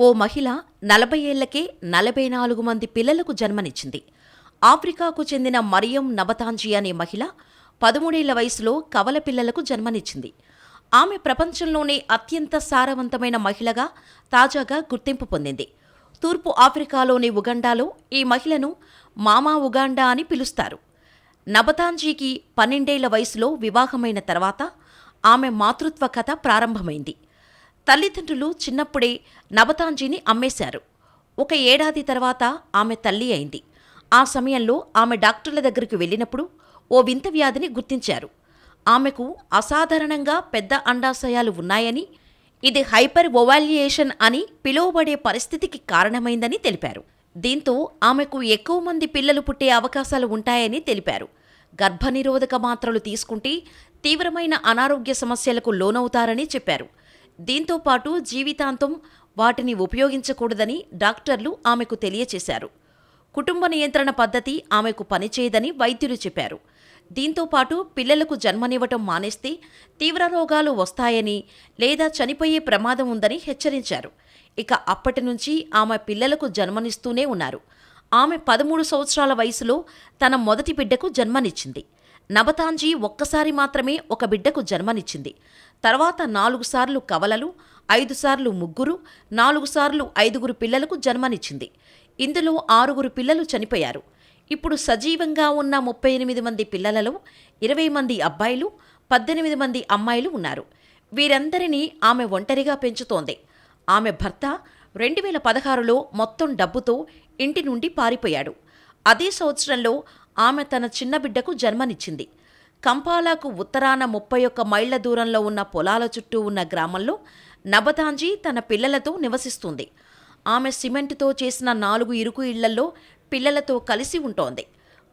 ఓ మహిళ నలభై ఏళ్ళకే నలభై నాలుగు మంది పిల్లలకు జన్మనిచ్చింది. ఆఫ్రికాకు చెందిన మరియం నబతాంజీ అనే మహిళ పదమూడేళ్ళ వయసులో కవల పిల్లలకు జన్మనిచ్చింది. ఆమె ప్రపంచంలోనే అత్యంత సారవంతమైన మహిళగా తాజాగా గుర్తింపు పొందింది. తూర్పు ఆఫ్రికాలోని ఉగండాలో ఈ మహిళను మామా ఉగాండా అని పిలుస్తారు. నబతాంజీకి పన్నెండేళ్ళ వయసులో వివాహమైన తర్వాత ఆమె మాతృత్వ కథ ప్రారంభమైంది. తల్లిదండ్రులు చిన్నప్పుడే నవతాంజీని అమ్మేశారు. ఒక ఏడాది తర్వాత ఆమె తల్లి అయింది. ఆ సమయంలో ఆమె డాక్టర్ల దగ్గరికి వెళ్ళినప్పుడు ఓ వింత వ్యాధిని గుర్తించారు. ఆమెకు అసాధారణంగా పెద్ద అండాశయాలు ఉన్నాయని ఇది హైపర్ ఓవాల్యుయేషన్ అని పిలువబడే పరిస్థితికి కారణమైందని తెలిపారు. దీంతో ఆమెకు ఎక్కువ మంది పిల్లలు పుట్టే అవకాశాలు ఉంటాయని తెలిపారు. గర్భనిరోధక మాత్రలు తీసుకుంటే తీవ్రమైన అనారోగ్య సమస్యలకు లోనవుతారని చెప్పారు. దీంతో పాటు జీవితాంతం వాటిని ఉపయోగించకూడదని డాక్టర్లు ఆమెకు తెలియచేశారు. కుటుంబ నియంత్రణ పద్ధతి ఆమెకు పనిచేయదని వైద్యులు చెప్పారు. దీంతో పాటు పిల్లలకు జన్మనివ్వటం మానేస్తే తీవ్ర రోగాలు వస్తాయని లేదా చనిపోయే ప్రమాదం ఉందని హెచ్చరించారు. ఇక అప్పటి నుంచి ఆమె పిల్లలకు జన్మనిస్తూనే ఉన్నారు. ఆమె పదమూడు సంవత్సరాల వయసులో తన మొదటి బిడ్డకు జన్మనిచ్చింది. నబతాంజీ ఒక్కసారి మాత్రమే ఒక బిడ్డకు జన్మనిచ్చింది. తర్వాత నాలుగు సార్లు కవలలు ఐదు సార్లు ముగ్గురు నాలుగు సార్లు ఐదుగురు పిల్లలకు జన్మనిచ్చింది. ఇందులో ఆరుగురు పిల్లలు చనిపోయారు. ఇప్పుడు సజీవంగా ఉన్న ముప్పై ఎనిమిది మంది పిల్లలలో ఇరవై మంది అబ్బాయిలు పద్దెనిమిది మంది అమ్మాయిలు ఉన్నారు. వీరందరినీ ఆమె ఒంటరిగా పెంచుతోంది. ఆమె భర్త రెండు వేల పదహారులో మొత్తం డబ్బుతో ఇంటి నుండి పారిపోయాడు. అదే సంవత్సరంలో ఆమె తన చిన్న బిడ్డకు జన్మనిచ్చింది. కంపాలాకు ఉత్తరాన ముప్పై ఒక్క మైళ్ళ దూరంలో ఉన్న పొలాల చుట్టూ ఉన్న గ్రామంలో నబతాంజీ తన పిల్లలతో నివసిస్తుంది. ఆమె సిమెంటుతో చేసిన నాలుగు ఇరుకు ఇళ్ళలో పిల్లలతో కలిసి ఉంటోంది.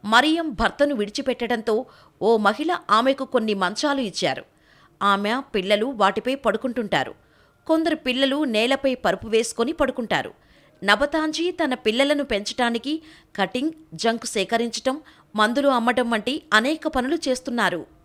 మరియం భర్తను విడిచిపెట్టడంతో ఓ మహిళ ఆమెకు కొన్ని మంచాలు ఇచ్చారు. ఆమె పిల్లలు వాటిపై పడుకుంటుంటారు. కొందరు పిల్లలు నేలపై పరుపు వేసుకొని పడుకుంటారు. నబతాంజీ తన పిల్లలను పెంచటానికి కటింగ్ జంక్ సేకరించటం మందులు అమ్మటం వంటి అనేక పనులు చేస్తున్నారు.